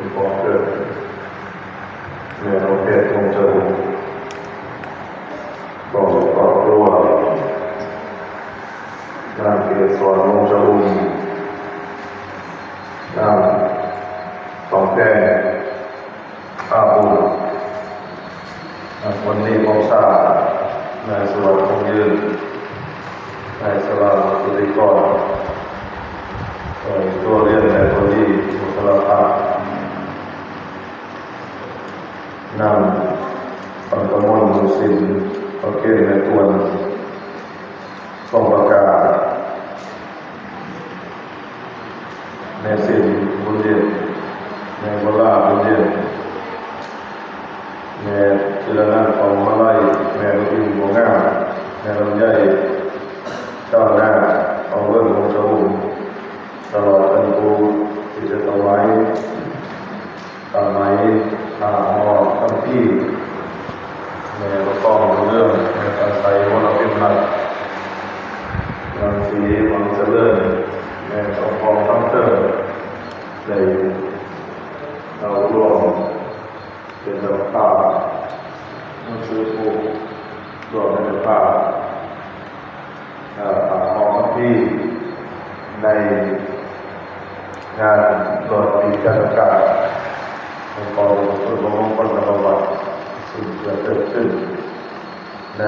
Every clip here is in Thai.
คุณปองเกิดเมื่อเราเพศคงจะรู้บอกครอบครัวนางเกศรวงศ์จรุงนางทองแก้ข้าบุญนางวันนี้มองซานายสวัสดิ์คงยืนนายสลามสุริกรเอ่อตัวเรียนในตัวที่มุสลาภาพ นำปังกมลมุสินประเกศในตัวกองประกาศในสินบุญเดียนในวลาบุญเดียนในจิรนันของมาลัยในรุ่งบัวงามในลำไยเจ้าหน้าของเรื่องของชาวตลอดเป็นปูที่จะถวายตามไห มตาทั้งที่ในประกอบเรื่องในการใส่วันเป็นหลักบางสีบางเจริญในสองของทั้งเติมในเรารวมเป็นเจ้าภาพมันคือผู้รวมเป็นเจ้าภาพเอ่อปากของที่ในงานตรวจปีการ ประกาศของกองทุนของมงคลประวัติซึ่งจะเกิดขึ้น ใน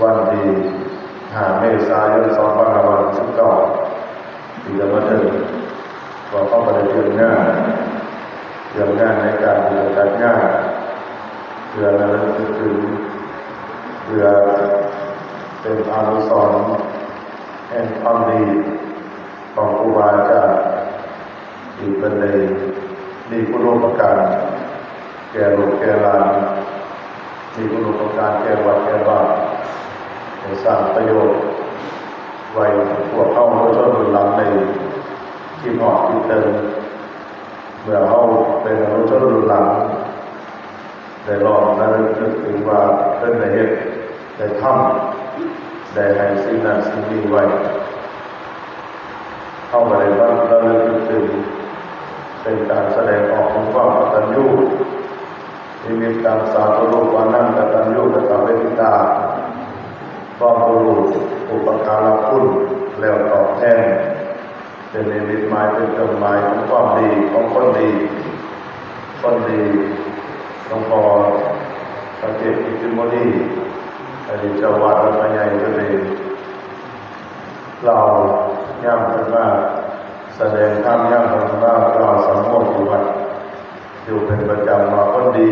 วันที่ห้าเมษายนสองพันห้าร้อยสิบเก้าที่จะมาถึงก็เข้าไปในเรื่องงานเรื่องงานในการเรื่องจัดงานเพื่อระลึกถึงเพื่อเป็นอนุสรณ์แห่งความดีของครูบาอาจารย์ที่เป็นใน มีผู้ร่วมประการ แก่ลูกแก่ลานมีคุณอุปการแก่วัดแก่บ้านในสร้างประโยชน์ไว้พวกเข้าผู้ชนรุ่นหลังในที่เหมาะที่เติมเมื่อเข้าเป็นอนุชนหลังได้ลองนั้นถึงว่าเป็นในเหตุได้ทำได้ให้สิ่งนั้นสิ่งนี้ไว้เข้ามาในวัดแล้วนึกถึง เป็นการแสดงออกของความกตัญญูนิมิตตามสาธุรูปวานั่งกตัญญูกตเวทิตาพร้อมบุรุษอุปการะคุณแล้วตอบแทนเป็นนิมิตหมายเป็นเครื่องหมายของความดีของคนดีคนดีหลวงพ่อพระเจตอิทธิโมนีอดีตเจ้าวัดวัดพระใหญ่ก็เลยเราย่ำขึ้นมา แสดงธรรมย่ำขึ้นมาเราสังโมทอยู่วัดอยู่เป็นประจำมาคนดี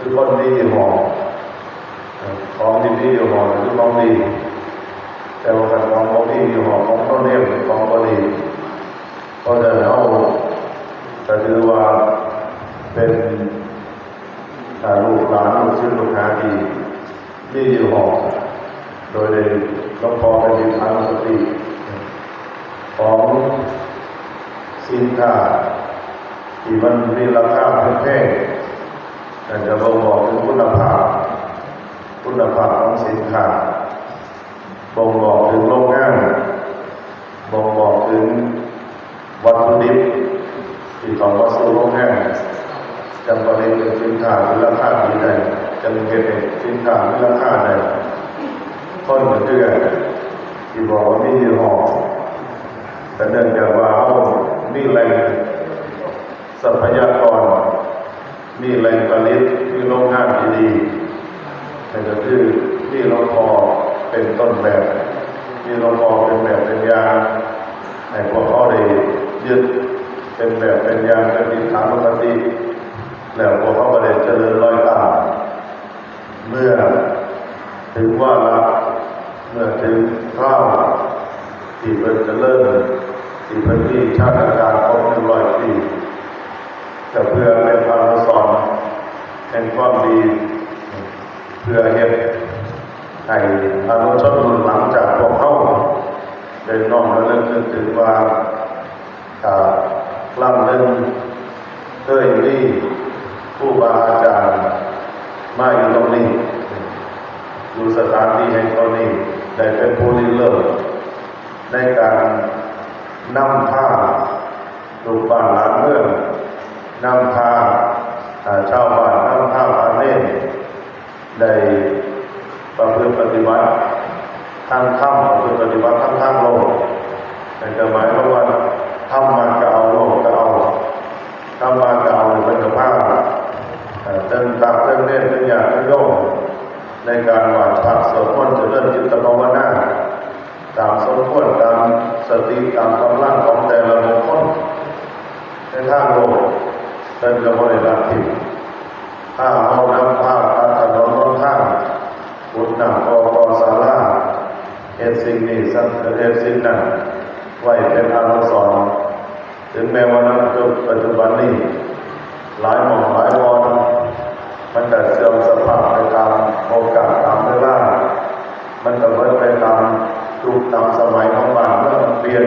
คือคนดีหอมของดีดีหอมคือของดี แต่ว่าการของของดีหอมของต้นเรียกเป็นของก็ดีเพราะฉะนั้นเราจะถือว่าเป็นลูกหลานลูกชื่อลูกหาดีที่อยู่หอโดยในหลวงพ่อเป็นทางสติ ของสินค้าที่มันมีราคาแพงๆแต่จะบ่งบอกถึงคุณภาพ คุณภาพของสินค้าบ่งบอกถึงโรงงานบ่งบอกถึงวัตถุดิบที่ของวัสดุโรงงานจำผลิตเป็นสินค้ามีราคาดีใดจะมีเก็บเป็นสินค้ามีราคาใดต้นเหมือนเดือนที่บอกว่ามียี่ห้อ แต่เนื่องจากว่าเขามีแหล่งทรัพยากรมีแหล่งผลิตมีโรงงานที่ดีนั่นก็คือที่เราพอเป็นต้นแบบที่เราพอเป็นแบบเป็นยาให้พวกเขาได้ยึดเป็นแบบเป็นยาเป็นทิศทางปกติแล้วพวกเขาก็ได้เจริญรอยตามเมื่อถึงว่าละเมื่อถึงข้าว ที่เป็นจะเริ่มที่เป็นที่ชาติการครบหนึ่งร้อยปีจะเพื่อเป็นพานุสอนแห่งความดี เพื่อเห็นให้อนุชนรุ่นหลังจากพวกเขาได้น้อมระลึกนึกถึงว่าถ้าล่ำลึกเคยมีผู้บาอาจารย์มาอยู่ตรงนี้อยู่สถานที่แห่งตรงนี้ได้เป็นผู้ริเริ่ม ในการนำผ้าลูกบ้านหลานเมืองนำพาชาวบ้านนำพาอาเนนได้ประพฤติปฏิบัติทางธรรมประพฤติปฏิบัติทางทางโลกนั่นจะหมายความว่าทำมาก็เอาโลกก็เอาทำมาก็เอาเป็นกับผ้าเอ่อเติมตากเติมเล่นเติมอยากเติมโยมในการหวานพักสดมนต์เจริญจิตภาวนา ตามสมควรตามสติตามกำลังของแต่ละบุคคลในทางโลกเป็นกระบวนการทิพย์ถ้าเอานำผ้าตัดถนนรถทางพุทธนำกอกอศาลาเอสิ่งนี้สังเอสิ่งนั้นไว้เป็นอนุสรณ์ถึงแม้ว่านักปัจจุบันนี้ หลายหม่อมหลายวอนมันแต่เสื่อมสภาพไปตามโอกาสตามเวลา มันก็เบิดไปตามยุคตามสมัยของบ้านเมื่อมันเปลี่ยน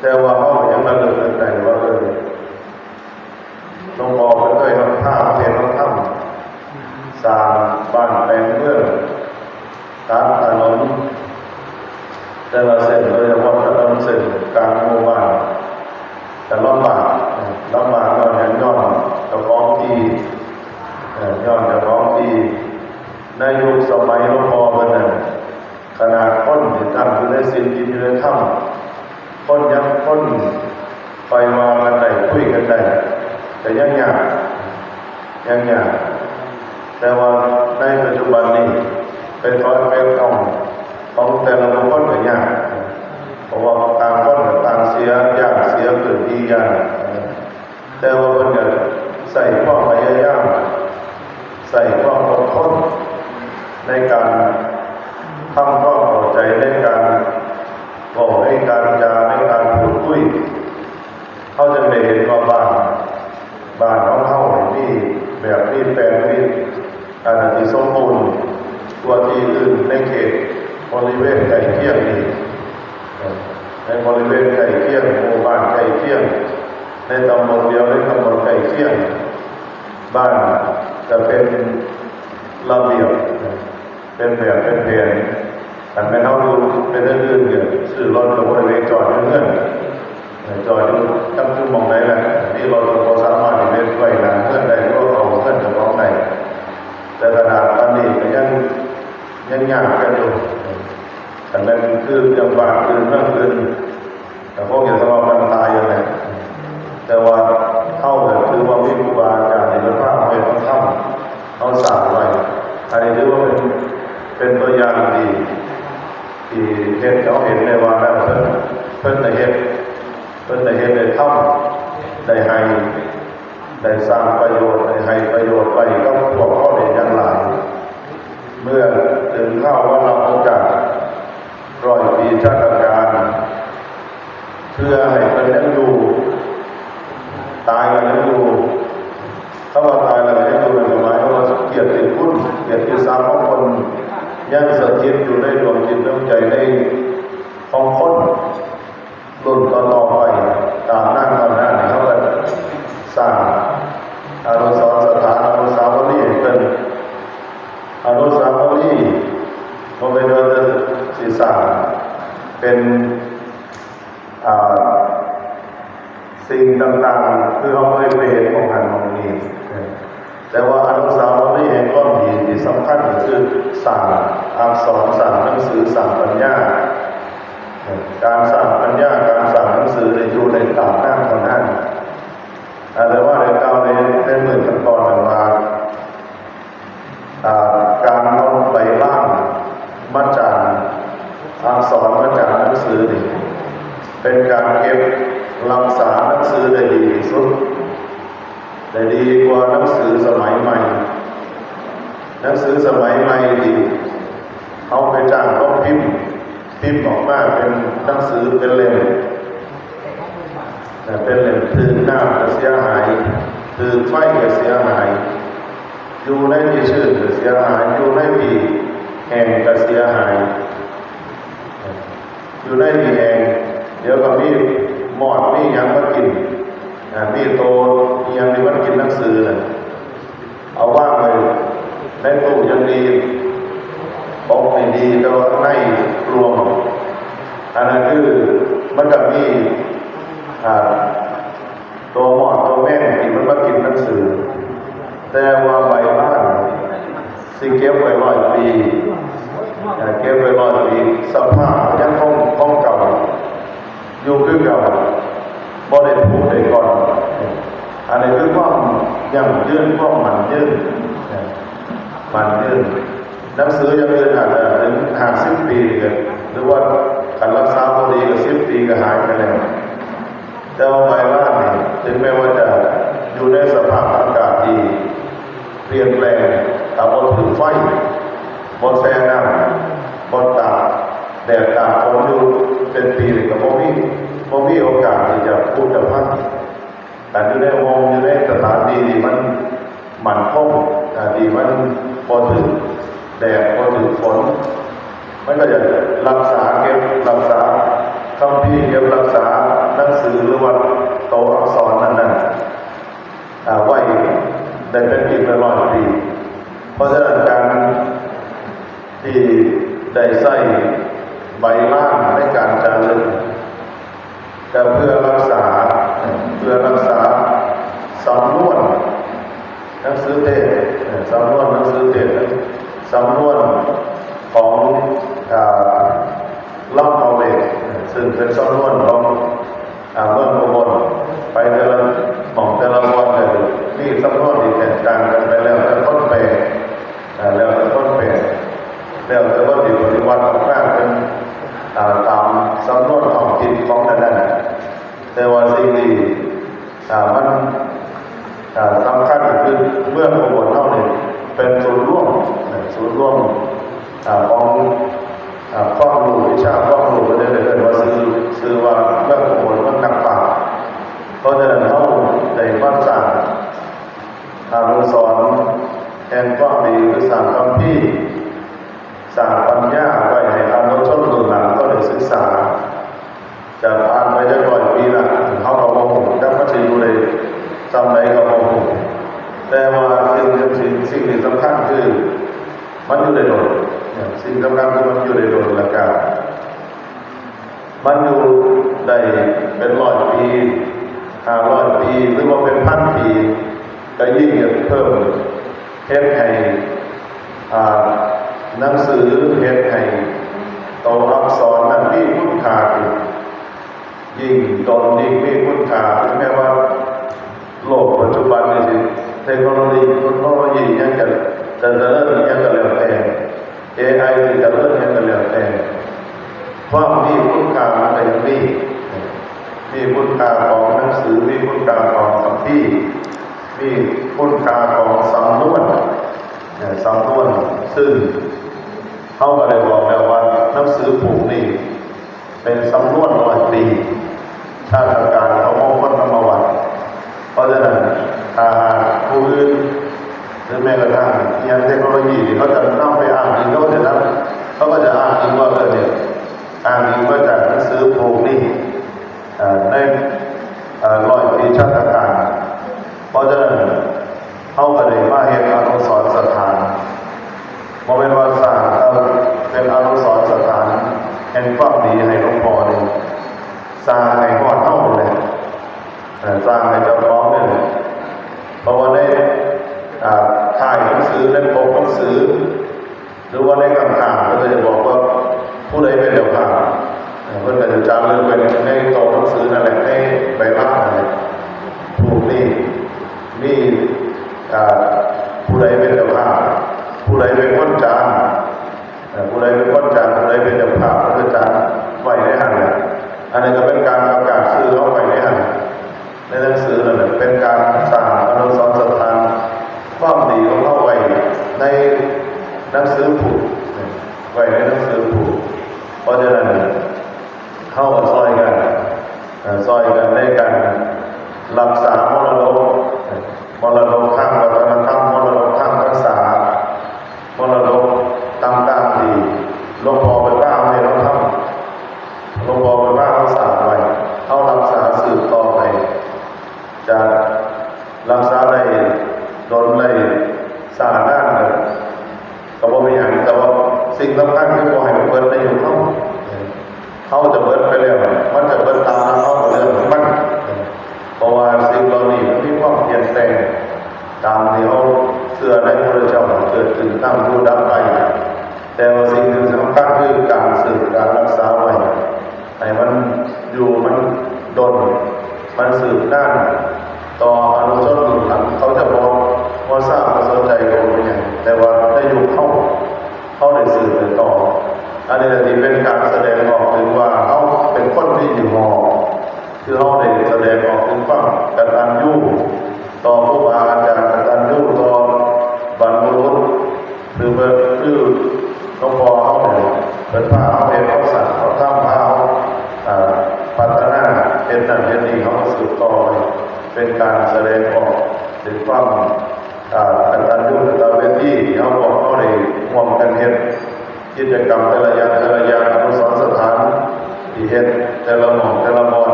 แต่ว่าเขาก็ยังระลึกนึกได้ว่าเออหลวงพ่อก็เคยทำท่าเพลงทำถ้ำสร้างบ้านแปลงเมืองตามถนนแต่ละเส้นโดยเฉพาะถนนเส้นกลางหมู่บ้าน แต่ลำบากลำบากก็ยังย้อนเจ้าของที่เอ่อย้อนเจ้าของที่ในยุคสมัยหลวงพ่อเป็นน่ะข นาดคนที่ตั้งอยู่ในสิ่งที่อยู่ในถ้ำคนยังค้นไฟมากันได้คุยกันได้แต่ยังยากยังยากแต่ว่าในปัจจุบันนี้เป็นร้อยเป็นต้องของแต่ละคคลก็ยากเพราะว่าต่างคนต่างเสียยากเสียเกิดดียากแต่ว่าเพิ่นใส่ความพยายามใส่ความอดทนในการ ทำความเข้าใจในการบอกในการจาในการพูดคุยเขาจะได้เห็นว่าบ้านบ้านของเขานี่แบบนี้แปลงนี้อันที่สมบูรณ์ตัวที่อื่นในเขตบริเวณใกล้เคียงนี่ในบริเวณใกล้เคียงหมู่บ้านใกล้เคียง ในตำบลเดียวในตำบลใกล้เคียง บ้านจะเป็นระเบียบเป็นแบบเป็นแผน แต่ไม่น้องดูเป็นเรื่องๆเนี่ยสื่อรถกับบริเวณจอดเงื่อนจอดอยู่ตั้งชั่มองไหนแหละนี่เราเราสามารถที่จะไปหลังเงื่อนใดก็เอาเงื่อนจะร้องไหนแต่ขนาดตอนนี้ก็ยังยังยากกันอยู่แต่นั้นคือจังบาดคืนเรื่องคืนแต่พวกอย่างสมองมันตายยังไงแต่ว่าเข้าแบบคือว่ามีครูบาอาจารย์ในพระภาพเป็นพระธรรมเขาสาไว้อันนี้ถือว่าเป็นเป็นตัวอย่างดีที่เห็นเขาเห็นในว่าแล้วเพิ่นเพิ่นได้เห็นเพิ่นได้เห็นได้ทำได้ให้ ได้สร้างประโยชน์ได้ให้ประโยชน์ไปก็พวกเขาได้อยังหลาย เมื่อถึงเข้าว่าเราโอกาส ร้อยปีชาติการเพื่อให้มันยังอยู่ ตายกันยังอยู่ถ้าว่าตายแล้วยังอยู่ในหมายว่าเกียรติคุณเกียรติศักดิ์ของคนยังสถิตอยู่ในดวงจิตดวงใจในของคนรุ่นต่อๆไปตามนั่งตามนั่งเขาก็สร้างอนุสรณ์สถานอนุสาวรีย์ให้เป็นอนุสาวรีย์ ผมไปเดินศีรษะเป็นอ่าสิ่งต่างๆ คือเราไม่ไปเห็นของงานของนี้ แต่ว่าอนุสาวรีย์แห่งความดีที่สำคัญก็คือสั่งอักษรสั่งหนังสือสั่งปัญญา การสั่งปัญญา การสั่งหนังสือในอยู่ในตาหน้าเท่านั้นอ่าแต่ว่าในเก้าในในหมื่นขั้นตอนต่างมาอ่าการ เอาใบล่างมาจากอักษรมาจากหนังสือนี่เป็นการเก็บรักษาหนังสือได้ดีที่สุดได้ดีกว่าหนังสือสมัยใหม่ หนังสือสมัยใหม่ดีเอาไปจ้างเขาพิมพ์พิมพ์ออกมาเป็นหนังสือเป็นเล่มแต่เป็นเล่มถือหน้าก็เสียหายถือไฟก็เสียหาย อยู่ในที่ชื่อเสียหายอยู่ในที่แห่งก็เสียหาย อยู่ในที่แห่งเดี๋ยวก็มีหมอดมียังมากินอ่ามีโตมีหยังที่มันกินหนังสือน่ะเอาว่างเลยในตู้ยังดีปกไม่ดีแต่ว่าในรวม อันนั้นคือมันก็มี อ่าตัวหมอดตัวแม่งกินมันมากินหนังสือ แต่ว่าใบบ้านสิเก็บไว้ร้อยปีอ่าเก็บไว้ร้อยปีสภาพยังคงคงเก่า อยู่คือเก่าบ่ได้ผูกได้ก่อน อันนี้คือความ ยังยืนความมันยืนมันยืนหนังสือยังยืนอาจจะถึงห้าสิบปีกันหรือว่าการรักษาพอดีก็สิบปีก็หายไปแล้วแต่ว่าใบลานนี่ถึงแม้ว่าจะอยู่ในสภาพอากาศดีเปลี่ยนแปลงแต่บนถือไฟบนแช่น้ำบนตาแดดตาฝนอยู่เป็นปีเลยก็บ่มีบ่มีโอกาสที่จะพูดจะพัก แต่อยู่ในวงอยู่ในสถานที่ที่มันมันคงอ่าที่มันพอถึงแดดพอถึงฝนมันก็จะรักษาเก็บรักษาคำพี่เก็บรักษาหนังสือหรือว่าโตอักษรนั่นน่ะอ่าไว้ได้เป็นอีกเป็นร้อยปี เพราะฉะนั้นการที่ได้ใส่ใบล่างในการจารึกแต่เพื่อรักษา เพื่อรักษาสำนวนหนังสือเทศน์สำนวนหนังสือเทศน์สำนวนของอ่าล่ำเอาเวกซึ่งเป็นสำนวนของอ่าเมืองอุบลไปแต่ละหม่องแต่ละวันเลยนี่สำนวนที่แตกต่างกันไปแล้วแต่ต้นแปลอ่าแล้วแต่ต้นแปลแล้วแต่ว่าที่ปฏิวัติออกมาเป็นอ่าตามสำนวนของจิตของนั่นนั่นแต่ว่าสิ่งที่อ่ามันอ่าสำคัญก็ เพื่องอุบลเท่านี้เป็นศูนย์ร่วมศูนย์ร่วมอ่าของ อ่าความรู้วิชาความรู้ก็ได้เลยว่าซื้อซื้อว่าเรื่องโหดเรื่องนักปราชญ์เพราะฉะนั้นเขาได้มาสร้างอานุสรณ์แห่งความดีคือสร้างคำพี่สร้างปัญญาไว้ให้อนุชนรุ่นหลังก็ได้ศึกษาจะผ่านไปจะร้อยปีละถึงเขาก็บ่ฮู้แต่มันสิอยู่ในจำไหนก็บ่ฮู้แต่ว่าสิ่งสิ่งสิ่งที่สำคัญคือ มันอยู่ในโดนเนี่ยสิ่งสำคัญคือมันอยู่ในโดนและกันมันอยู่ได้เป็นร้อยปีห้าร้อยปีหรือว่าเป็นพันปีก็ยิ่งเพิ่มเฮ็ดให้หนังสือเฮ็ดให้ตัวอักษรนั้นมีคุณค่าขึ้นยิ่งตนยิ่งมีคุณค่าถึงแม้ว่าโลกปัจจุบันนี่สิเทคโนโลยีเทคโนโลยียังจะจะเริญยังจะเร็วแต่ AI ที่จะเริ่มยังจะเร็วแต่ความมีคุณค่ามันก็ยังมีมีคุณค่าของหนังสือมีคุณค่าของคำพี่มีคุณค่าของสำนวนสำนวนซึ่งเขาก็ได้บอกแล้วว่าหนังสือผูกนี่เป็นสำนวนร้อยปีชาติการเขามองคนธรรมวัตรเพราะฉะนั้นถ้าผู้อื่น แม้กระทั่งยานเทคโนโลยีที่เขาจะนำไปอ่านอิงเขาจะนั้นเขาก็จะอ่านอิงว่าเออเนี่ยอ่านอิงมาจากหนังสือพวกนี้ในเอ่อร้อยปีชาติการ เพราะฉะนั้นเขาก็ได้มาเห็นอนุสรณ์สถานโมเป็นว่าสร้างเอ่อเป็นอนุสรณ์สถานแห่งความดีให้หลวงพ่อนี่สร้างให้หอดเท่าเลย เอ่อสร้างให้เจ้าของเนี่ยเพราะว่าในอ่าถ่ายหนังสือเล่มปกหนังสือ หรือว่าในคำถามก็จะบอกว่าผู้ใดเป็นเจ้าภาพเอ่อเพื่อนก็จะจารึกไว้ในโต๊ะหนังสือนั่นแหละในใบลานนั่นแหละถูกนี่นี่อ่าผู้ใดเป็นเจ้าภาพผู้ใดเป็นคนจานเอ่อผู้ใดเป็นคนจานผู้ใดเป็นเจ้าภาพผู้ใดจานไว้ในหันแหละอันนี้ก็เป็นการประกาศชื่อเขาไว้ในหัน ในหนังสือนั่นแหละเป็นการสร้างอนุสรณ์สถานความดีของเราไว้ในหนังสือผูกไว้ในหนังสือผูกเพราะฉะนั้นเข้ามาซอยกันเอ่อซอยกันในการ รักษา เดี๋ยวเสื่อใน้ำดูดับไป แต่ว่าสิ่งที่งสำคัญคือการสืบการรักษาไว้ให้มันอยู่มันดนมันสืบด้านต่ออนุชนรุ่นหลังเขาจะบอกว่าทราบว่าสนใจกับมันอย่างแต่ว่าได้อยู่เข้าเข้าในสื่อไปต่ออันนี้ที่เป็นการแสดงออกถึงว่าเขาเป็นคนที่อยู่หอคือเขาได้แสดงออกถึงความกตัญญู ต่อผู้บาอาจารย์ตันยูต่อบรรลุหรือเบอร์คือน้องพ่อเขาเนี่ยเป็นพระเขาเป็นเขาสั่งเขาทำพระเขาอ่าพัฒนาเป็นนั่นเป็นนี่เขาก็สืบต่อไปเป็นการแสดงออกถึงความอ่ากตัญญูกตเวทีที่เขาบอกเขาได้ร่วมกันเฮ็ด กิจกรรมแต่ละอย่างแต่ละอย่างอนุสรณ์สถานที่เฮ็ดแต่ละหม่องแต่ละบอน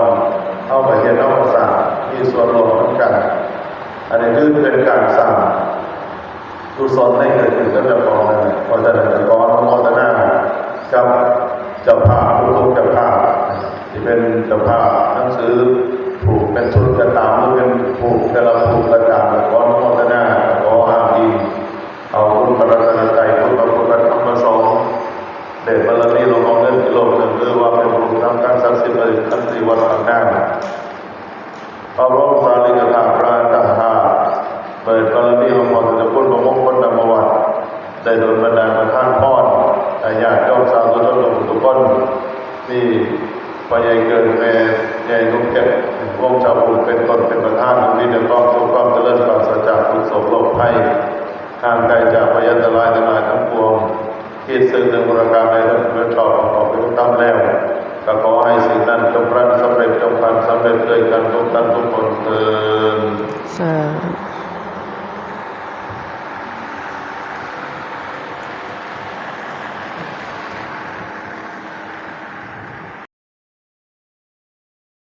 เอาไปเฮ็ดเอาไปสร้างมีส่วนร่วมเหมือนกัน อันนี้คือเป็นการสร้าง กุศล พอใหญ่เกินแม่ใหญ่ลูกเก็บวงชาวบุญเป็นตนเป็นประธานที่เดือดร้อนสุขความเจริญปราศจากทุกโศกโรคภัยห่างไกลจากพยันตรายทั้งหลายทั้งปวงที่ซึ่งในบริการในทั้งเมื่อชอบประกอบไปทุกตั้มแล้วก็ขอให้สิ่งนั้นจงรันสำเร็จจงพันสำเร็จด้วยกันทุกท่านทุกคนเถิด